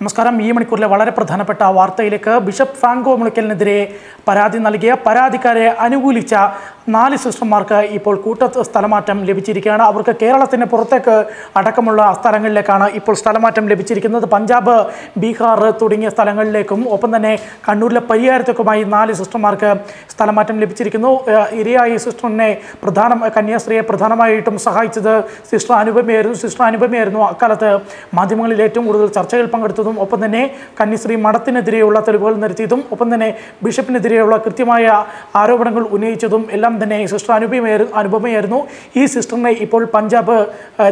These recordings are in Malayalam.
നമസ്കാരം. ഈ മണിക്കൂറിലെ വളരെ പ്രധാനപ്പെട്ട വാർത്തയിലേക്ക് ബിഷപ്പ് ഫ്രാങ്കോ മുളയ്ക്കലിനെതിരെ പരാതി നൽകിയ പരാതിക്കാരെ അനുകൂലിച്ച നാല് സിസ്റ്റർമാർക്ക് ഇപ്പോൾ കൂട്ട സ്ഥലമാറ്റം ലഭിച്ചിരിക്കുകയാണ്. അവർക്ക് കേരളത്തിന് പുറത്തേക്ക് അടക്കമുള്ള സ്ഥലങ്ങളിലേക്കാണ് ഇപ്പോൾ സ്ഥലമാറ്റം ലഭിച്ചിരിക്കുന്നത്. പഞ്ചാബ് ബീഹാർ തുടങ്ങിയ സ്ഥലങ്ങളിലേക്കും ഒപ്പം തന്നെ കണ്ണൂരിലെ പരിഹാരത്തേക്കുമായി നാല് സിസ്റ്റർമാർക്ക് സ്ഥലമാറ്റം ലഭിച്ചിരിക്കുന്നു. ഇരയായി സിസ്റ്ററിനെ പ്രധാന കന്യാസ്ത്രീയെ പ്രധാനമായിട്ടും സഹായിച്ചത് സിസ്റ്റർ അനുപമയായിരുന്നു. സിസ്റ്റർ അനുപമയായിരുന്നു അക്കാലത്ത് മാധ്യമങ്ങളിൽ ഏറ്റവും കൂടുതൽ ചർച്ചകൾ പങ്കെടുത്തതും ഒപ്പം തന്നെ കന്യശ്രീ മഠത്തിനെതിരെയുള്ള തെളിവുകൾ നിരത്തിയതും ഒപ്പം തന്നെ ബിഷപ്പിനെതിരെയുള്ള കൃത്യമായ ആരോപണങ്ങൾ ഉന്നയിച്ചതും എല്ലാം തന്നെ സിസ്റ്റർ അനുപമയായിരുന്നു അനുപമയായിരുന്നു. ഈ സിസ്റ്ററിനെ ഇപ്പോൾ പഞ്ചാബ്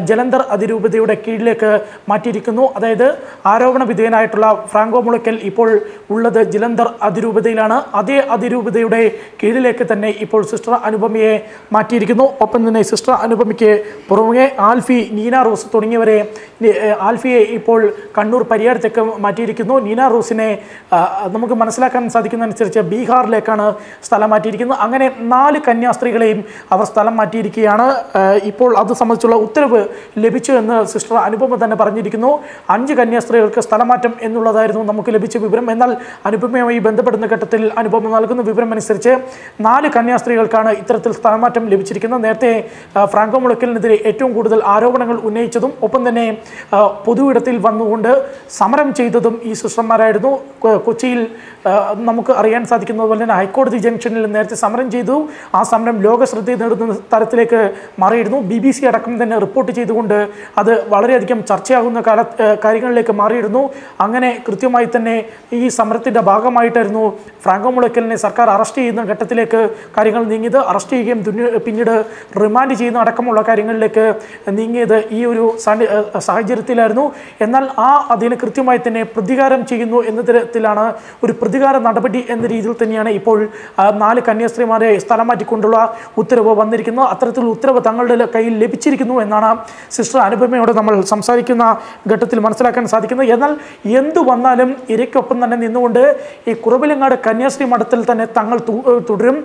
ജലന്ധർ അതിരൂപതയുടെ കീഴിലേക്ക് മാറ്റിയിരിക്കുന്നു. അതായത് ആരോപണ വിധേയനായിട്ടുള്ള ഫ്രാങ്കോ മുളയ്ക്കൽ ഇപ്പോൾ ഉള്ളത് ജലന്ധർ അതിരൂപതയിലാണ്. അതേ അതിരൂപതയുടെ കീഴിലേക്ക് തന്നെ ഇപ്പോൾ സിസ്റ്റർ അനുപമയെ മാറ്റിയിരിക്കുന്നു. ഒപ്പം തന്നെ സിസ്റ്റർ അനുപമയ്ക്ക് പുറമെ ആൽഫി നീന റോസ് തുടങ്ങിയവരെ ആൽഫിയെ ഇപ്പോൾ കണ്ണൂർ പരിയാരത്തേക്ക് മാറ്റിയിരിക്കുന്നു. നീന റൂസിനെ നമുക്ക് മനസ്സിലാക്കാൻ സാധിക്കുന്നതനുസരിച്ച് ബീഹാറിലേക്കാണ് സ്ഥലം മാറ്റിയിരിക്കുന്നത്. അങ്ങനെ നാല് കന്യാസ്ത്രീകളെയും അവർ സ്ഥലം മാറ്റിയിരിക്കുകയാണ്. ഇപ്പോൾ അത് സംബന്ധിച്ചുള്ള ഉത്തരവ് ലഭിച്ചു എന്ന് സിസ്റ്റർ അനുപമ തന്നെ പറഞ്ഞിരിക്കുന്നു. അഞ്ച് കന്യാസ്ത്രീകൾക്ക് സ്ഥലമാറ്റം എന്നുള്ളതായിരുന്നു നമുക്ക് ലഭിച്ച വിവരം. എന്നാൽ അനുപമയുമായി ബന്ധപ്പെടുന്ന ഘട്ടത്തിൽ അനുപമ നൽകുന്ന വിവരം അനുസരിച്ച് നാല് കന്യാസ്ത്രീകൾക്കാണ് ഇത്തരത്തിൽ സ്ഥലമാറ്റം ലഭിച്ചിരിക്കുന്നത്. നേരത്തെ ഫ്രാങ്കോ മുളക്കലിനെതിരെ ഏറ്റവും കൂടുതൽ ആരോപണങ്ങൾ ഉന്നയിച്ചതും ഒപ്പം തന്നെ പൊതുവിടത്തിൽ വന്നുകൊണ്ട് സമരം ചെയ്തതും ഈ സിസ്റ്റർമാരായിരുന്നു. കൊച്ചിയിൽ നമുക്ക് അറിയാൻ സാധിക്കുന്നത് പോലെ തന്നെ ഹൈക്കോടതി ജംഗ്ഷനിൽ നേരത്തെ സമരം ചെയ്തു. ആ സമരം ലോക ശ്രദ്ധ നേടുന്ന തരത്തിലേക്ക് മാറിയിരുന്നു. ബി ബി സി അടക്കം തന്നെ റിപ്പോർട്ട് ചെയ്തുകൊണ്ട് അത് വളരെയധികം ചർച്ചയാകുന്ന കാല കാര്യങ്ങളിലേക്ക് മാറിയിരുന്നു. അങ്ങനെ കൃത്യമായി തന്നെ ഈ സമരത്തിന്റെ ഭാഗമായിട്ടായിരുന്നു ഫ്രാങ്കോ മുളയ്ക്കലിനെ സർക്കാർ അറസ്റ്റ് ചെയ്യുന്ന ഘട്ടത്തിലേക്ക് കാര്യങ്ങൾ നീങ്ങിയത്. അറസ്റ്റ് ചെയ്യുകയും പിന്നീട് റിമാൻഡ് ചെയ്യുന്ന അടക്കമുള്ള കാര്യങ്ങളിലേക്ക് നീങ്ങിയത് ഈ ഒരു സാഹചര്യത്തിലായിരുന്നു. എന്നാൽ ആ അതിന് കൃത്യമായി തന്നെ പ്രതികാരം ചെയ്യുന്നു എന്ന തരത്തിലാണ് ഒരു പ്രതികാര നടപടി എന്ന രീതിയിൽ തന്നെയാണ് ഇപ്പോൾ നാല് കന്യാസ്ത്രീമാരെ സ്ഥലം മാറ്റിക്കൊണ്ടുള്ള ഉത്തരവ് വന്നിരിക്കുന്നു. അത്തരത്തിൽ ഉത്തരവ് തങ്ങളുടെ കയ്യിൽ ലഭിച്ചിരിക്കുന്നു എന്നാണ് സിസ്റ്റർ അനുപമയോട് നമ്മൾ സംസാരിക്കുന്ന ഘട്ടത്തിൽ മനസ്സിലാക്കാൻ സാധിക്കുന്നത്. എന്നാൽ എന്തു വന്നാലും ഇരയ്ക്കൊപ്പം തന്നെ നിന്നുകൊണ്ട് ഈ കുറവിലങ്ങാട് കന്യാസ്ത്രീ മഠത്തിൽ തന്നെ തങ്ങൾ തുടരും.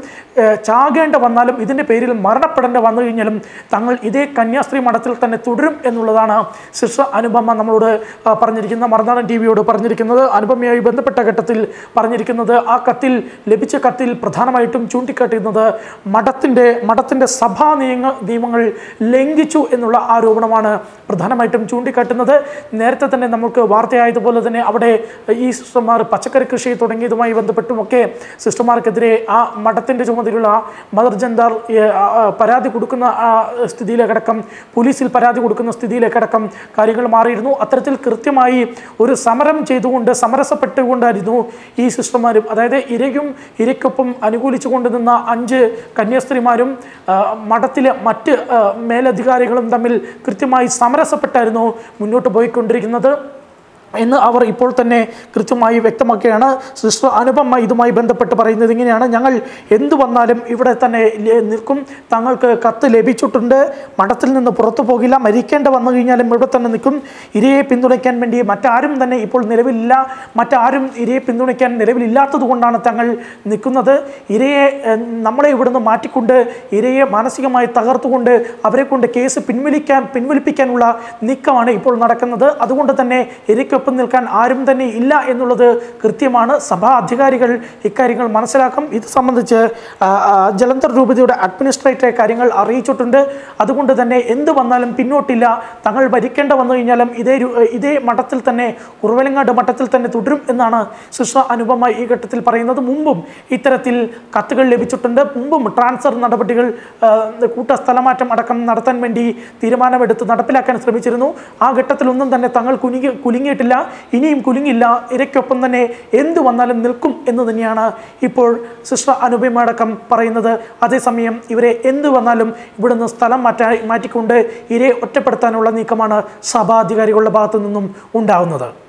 ചാകേണ്ട വന്നാലും ഇതിന്റെ പേരിൽ മരണപ്പെടേണ്ട വന്നു കഴിഞ്ഞാലും തങ്ങൾ ഇതേ കന്യാസ്ത്രീ മഠത്തിൽ തന്നെ തുടരും എന്നുള്ളതാണ് സിസ്റ്റർ അനുപമ നമ്മളോട് പറഞ്ഞിരിക്കുന്ന മറുനാടൻ ടി വിയോട് പറഞ്ഞിരിക്കുന്നത് അനുപമയായി ബന്ധപ്പെട്ട ഘട്ടത്തിൽ പറഞ്ഞിരിക്കുന്നത് ആ കത്തിൽ ലഭിച്ച കത്തിൽ പ്രധാനമായിട്ടും ചൂണ്ടിക്കാട്ടുന്നത് മഠത്തിന്റെ മഠത്തിന്റെ സഭാ നിയമ നിയമങ്ങൾ ലംഘിച്ചു എന്നുള്ള ആരോപണമാണ് പ്രധാനമായിട്ടും ചൂണ്ടിക്കാട്ടുന്നത്. നേരത്തെ തന്നെ നമുക്ക് വാർത്തയായതുപോലെ തന്നെ അവിടെ ഈ സിസ്റ്റർമാർ പച്ചക്കറി കൃഷി തുടങ്ങിയതുമായി ബന്ധപ്പെട്ടുമൊക്കെ സിസ്റ്റർമാർക്കെതിരെ ആ മഠത്തിന്റെ ചുമതലയുള്ള മദർ ജന്താർ പരാതി കൊടുക്കുന്ന സ്ഥിതിയിലേക്കടക്കം പോലീസിൽ പരാതി കൊടുക്കുന്ന സ്ഥിതിയിലേക്കടക്കം കാര്യങ്ങൾ മാറിയിരുന്നു. അത്തരത്തിൽ കൃത്യമായി ഒരു സമരം ചെയ്തുകൊണ്ട് സമരസപ്പെട്ടുകൊണ്ടായിരുന്നു ഈ സിസ്റ്റർമാരും അതായത് ഇരയും ഇരയ്ക്കൊപ്പം അനുകൂലിച്ചു കൊണ്ടുനിന്ന അഞ്ച് കന്യാസ്ത്രീമാരും മഠത്തിലെ മറ്റ് മേലധികാരികളും തമ്മിൽ കൃത്യമായി സമരസപ്പെട്ടായിരുന്നു മുന്നോട്ട് പോയിക്കൊണ്ടിരിക്കുന്നത്. എന്ന് അവർ ഇപ്പോൾ തന്നെ കൃത്യമായി വ്യക്തമാക്കുകയാണ്. സിസ്റ്റർ അനുപമ ഇതുമായി ബന്ധപ്പെട്ട് പറയുന്നത് ഇങ്ങനെയാണ്. ഞങ്ങൾ എന്തു വന്നാലും ഇവിടെ തന്നെ നിൽക്കും. തങ്ങൾക്ക് കത്ത് ലഭിച്ചിട്ടുണ്ട്. മഠത്തിൽ നിന്ന് പുറത്തു പോകില്ല. മരിക്കേണ്ട വന്നു കഴിഞ്ഞാലും ഇവിടെ തന്നെ നിൽക്കും. ഇരയെ പിന്തുണയ്ക്കാൻ വേണ്ടി മറ്റാരും തന്നെ ഇപ്പോൾ നിലവിലില്ല. മറ്റാരും ഇരയെ പിന്തുണയ്ക്കാൻ നിലവിലില്ലാത്തത് കൊണ്ടാണ് തങ്ങൾ നിൽക്കുന്നത്. ഇരയെ നമ്മളെ ഇവിടുന്ന് മാറ്റിക്കൊണ്ട് ഇരയെ മാനസികമായി തകർത്തുകൊണ്ട് അവരെ കൊണ്ട് കേസ് പിൻവലിക്കാൻ പിൻവലിപ്പിക്കാനുള്ള നീക്കമാണ് ഇപ്പോൾ നടക്കുന്നത്. അതുകൊണ്ട് തന്നെ ഇരയ്ക്കൊപ്പം നിൽക്കാൻ ആരും തന്നെ ഇല്ല എന്നുള്ളത് കൃത്യമാണ്. സഭാ അധികാരികൾ ഇക്കാര്യങ്ങൾ മനസ്സിലാക്കും. ഇത് സംബന്ധിച്ച് ജലന്ധർ രൂപതയുടെ അഡ്മിനിസ്ട്രേറ്ററെ കാര്യങ്ങൾ അറിയിച്ചിട്ടുണ്ട്. അതുകൊണ്ട് തന്നെ എന്ത് വന്നാലും പിന്നോട്ടില്ല. തങ്ങൾ ഭരിക്കേണ്ട വന്നു കഴിഞ്ഞാലും ഇതേ ഇതേ മഠത്തിൽ തന്നെ ഉറവലങ്ങാട് മഠത്തിൽ തന്നെ തുടരും എന്നാണ് സുഷ അനുപമ ഈ ഘട്ടത്തിൽ പറയുന്നത്. മുമ്പും ഇത്തരത്തിൽ കത്തുകൾ ലഭിച്ചിട്ടുണ്ട്. മുമ്പും ട്രാൻസ്ഫർ നടപടികൾ കൂട്ട സ്ഥലമാറ്റം അടക്കം നടത്താൻ വേണ്ടി തീരുമാനമെടുത്ത് നടപ്പിലാക്കാൻ ശ്രമിച്ചിരുന്നു. ആ ഘട്ടത്തിലൊന്നും തന്നെ തങ്ങൾ കുലുങ്ങി കുലുങ്ങിയിട്ടില്ല ഇനിയും കുലുങ്ങില്ല ഇരയ്ക്കൊപ്പം തന്നെ എന്തു വന്നാലും നിൽക്കും എന്ന് തന്നെയാണ് ഇപ്പോൾ സിസ്റ്റർ അനുപമ അടക്കം പറയുന്നത്. അതേസമയം ഇവരെ എന്തു വന്നാലും ഇവിടുന്ന് സ്ഥലം മാറ്റാ മാറ്റിക്കൊണ്ട് ഇരയെ ഒറ്റപ്പെടുത്താനുള്ള നീക്കമാണ് സഭാധികാരികളുടെ ഭാഗത്തു നിന്നും ഉണ്ടാവുന്നത്.